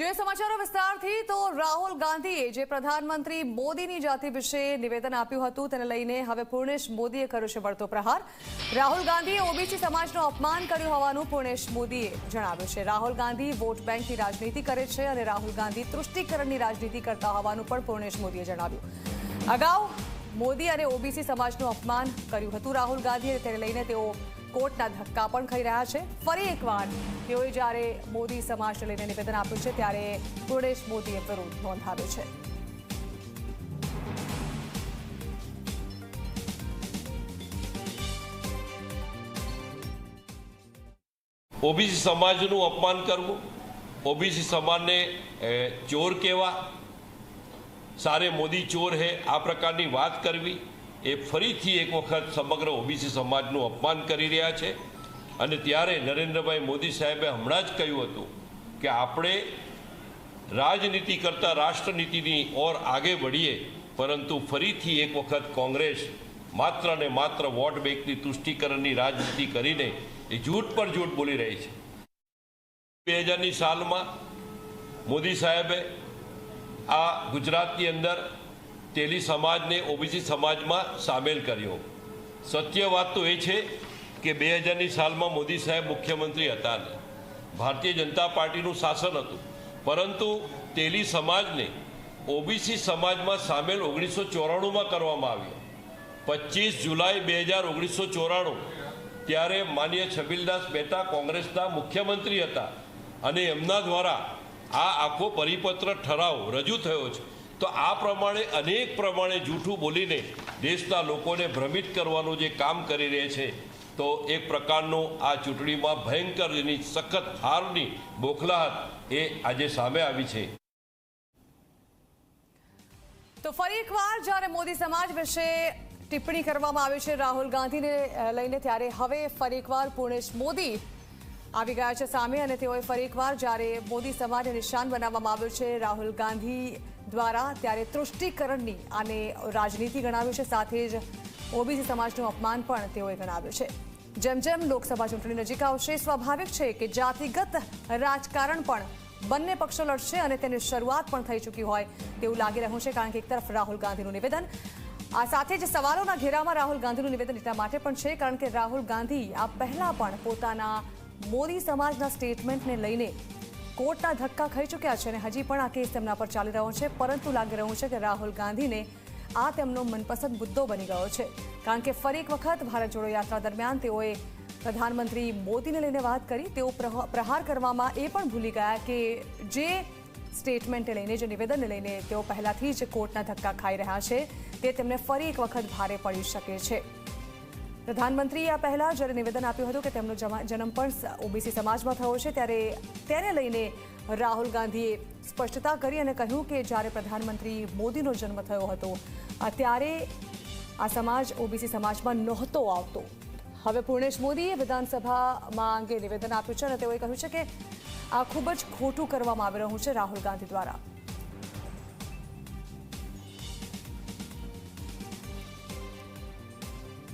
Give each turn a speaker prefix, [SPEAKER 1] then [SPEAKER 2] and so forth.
[SPEAKER 1] જે સમાચારો વિસ્તારથી, તો રાહુલ ગાંધીએ જે પ્રધાનમંત્રી મોદીની જાતિ વિશે નિવેદન આપ્યું હતું, તેને લઈને હવે પૂર્ણેશ મોદીએ કર્યો છે વળતો પ્રહાર. રાહુલ ગાંધીએ ઓબીસી સમાજનું અપમાન કર્યું હોવાનું પૂર્ણેશ મોદીએ જણાવ્યું છે. રાહુલ ગાંધી વોટ બેંકની રાજનીતિ કરે છે અને રાહુલ ગાંધી તૃષ્ટિકરણની રાજનીતિ કરતા હોવાનું પણ પૂર્ણેશ મોદીએ જણાવ્યું. અગાઉ મોદી અને ઓબીસી સમાજનું અપમાન કર્યું હતું રાહુલ ગાંધીએ, તેને લઈને તેઓ કોર્ટના ધક્કા પણ ખાઈ રહ્યા છે. ફરી એકવાર તેઓએ જ્યારે મોદી સમાજને લઈને નિવેદન આપ્યું છે, ત્યારે પૂર્ણેશ મોદીએ વિરોધ નોંધાવ્યો છે.
[SPEAKER 2] ઓબીસી સમાજનું અપમાન કરવું, ઓબીસી સમાજને ચોર કહેવા, સારે મોદી ચોર હે, આ પ્રકારની વાત કરવી એ ફરીથી એક વખત સમગ્ર ઓબીસી સમાજનું અપમાન કરી રહ્યા છે. અને ત્યારે નરેન્દ્રભાઈ મોદી સાહેબે હમણાં જ કહ્યું હતું કે આપણે રાજનીતિ કરતાં રાષ્ટ્રનીતિની ઓર આગે વળીએ, પરંતુ ફરીથી એક વખત કોંગ્રેસ માત્ર ને માત્ર વોટ બેંકની તુષ્ટિકરણની રાજનીતિ કરીને એ જૂઠ પર જૂઠ બોલી રહી છે. બે હજારની સાલમાં મોદી સાહેબે આ ગુજરાતની અંદર તેલી સમાજને ઓબીસી સમાજમાં સામેલ કર્યો. સત્ય વાત તો એ છે કે બે હજારની સાલમાં મોદી સાહેબ મુખ્યમંત્રી હતા ભારતીય જનતા પાર્ટીનું શાસન હતું. પરંતુ તેલી સમાજને ઓબીસી સમાજમાં સામેલ ઓગણીસો ચોરાણુંમાં કરવામાં આવ્યો. પચીસ જુલાઈ બે હજાર ઓગણીસો ચોરાણું, ત્યારે માન્ય છબીલદાસ મહેતા કોંગ્રેસના મુખ્યમંત્રી હતા. અને એમના દ્વારા આ આખો પરિપત્ર ઠરાવ રજૂ થયો છે. તો આ પ્રમાણે, અનેક પ્રમાણે જૂઠું બોલીને દેશના લોકોને ભ્રમિત કરવાનું જે કામ કરી રહે છે, તો એક પ્રકારનું આ ચૂંટણીમાં ભયંકર એની સખત હારની બોખલાહટ એ આજે સામે આવી છે.
[SPEAKER 1] તો ફરી એકવાર જ્યારે મોદી સમાજ વિશે ટિપ્પણી કરવામાં આવી છે રાહુલ ગાંધીને લઈને ત્યારે હવે ફરી એકવાર પૂર્ણેશ મોદી આવી ગયા છે સામે અને તેઓએ ફરી એકવાર જ્યારે મોદી સમાજને નિશાન બનાવવામાં આવ્યું છે, રાહુલ ગાંધી દ્વારા ત્યારે તૃષ્ટિકરણની આને રાજનીતિ ગણાવ્યું છે, સાથે જ ઓબીસી સમાજનું અપમાન પણ તેઓએ ગણાવ્યું છે. જેમ જેમ લોકસભા ચૂંટણી નજીક આવશે, સ્વાભાવિક છે કે જાતિગત રાજકારણ પણ બંને પક્ષો લડશે અને તેની શરૂઆત પણ થઈ ચૂકી હોય તેવું લાગી રહ્યું છે, કારણ કે એક તરફ રાહુલ ગાંધીનું નિવેદન, આ સાથે જ સવાલોના ઘેરામાં રાહુલ ગાંધીનું નિવેદન એટલા માટે પણ છે, કારણ કે રાહુલ ગાંધી આ પહેલા પણ પોતાના મોદી સમાજના સ્ટેટમેન્ટને લઈને કોર્ટના ધક્કા ખાઈ ચૂક્યા છે અને હજી પણ આ કેસ તેમના પર ચાલી રહ્યો છે. પરંતુ લાગી રહ્યું છે કે રાહુલ ગાંધીને આ તેમનો મનપસંદ મુદ્દો બની ગયો છે. કારણ કે ફરી એક વખત ભારત જોડો યાત્રા દરમિયાન તેઓએ પ્રધાનમંત્રી મોદીને લઈને વાત કરી. તેઓ પ્રહ- પ્રહાર કરવામાં એ પણ ભૂલી ગયા કે જે સ્ટેટમેન્ટને લઈને, જે નિવેદનને લઈને તેઓ પહેલાથી જ કોર્ટના ધક્કા ખાઈ રહ્યા છે, તે તેમને ફરી એક વખત ભારે પડી શકે છે. પ્રધાનમંત્રીએ આ પહેલા જ્યારે નિવેદન આપ્યું હતું કે તેમનો જન્મ પણ ઓબીસી સમાજમાં થયો છે, ત્યારે તેને લઈને રાહુલ ગાંધીએ સ્પષ્ટતા કરી અને કહ્યું કે જ્યારે પ્રધાનમંત્રી મોદીનો જન્મ થયો હતો ત્યારે આ સમાજ ઓબીસી સમાજમાં નહોતો આવતો. હવે પૂર્ણેશ મોદીએ વિધાનસભામાં અંગે નિવેદન આપ્યું છે અને તેઓએ કહ્યું છે કે આ ખૂબ જ ખોટું કરવામાં આવી રહ્યું છે રાહુલ ગાંધી દ્વારા.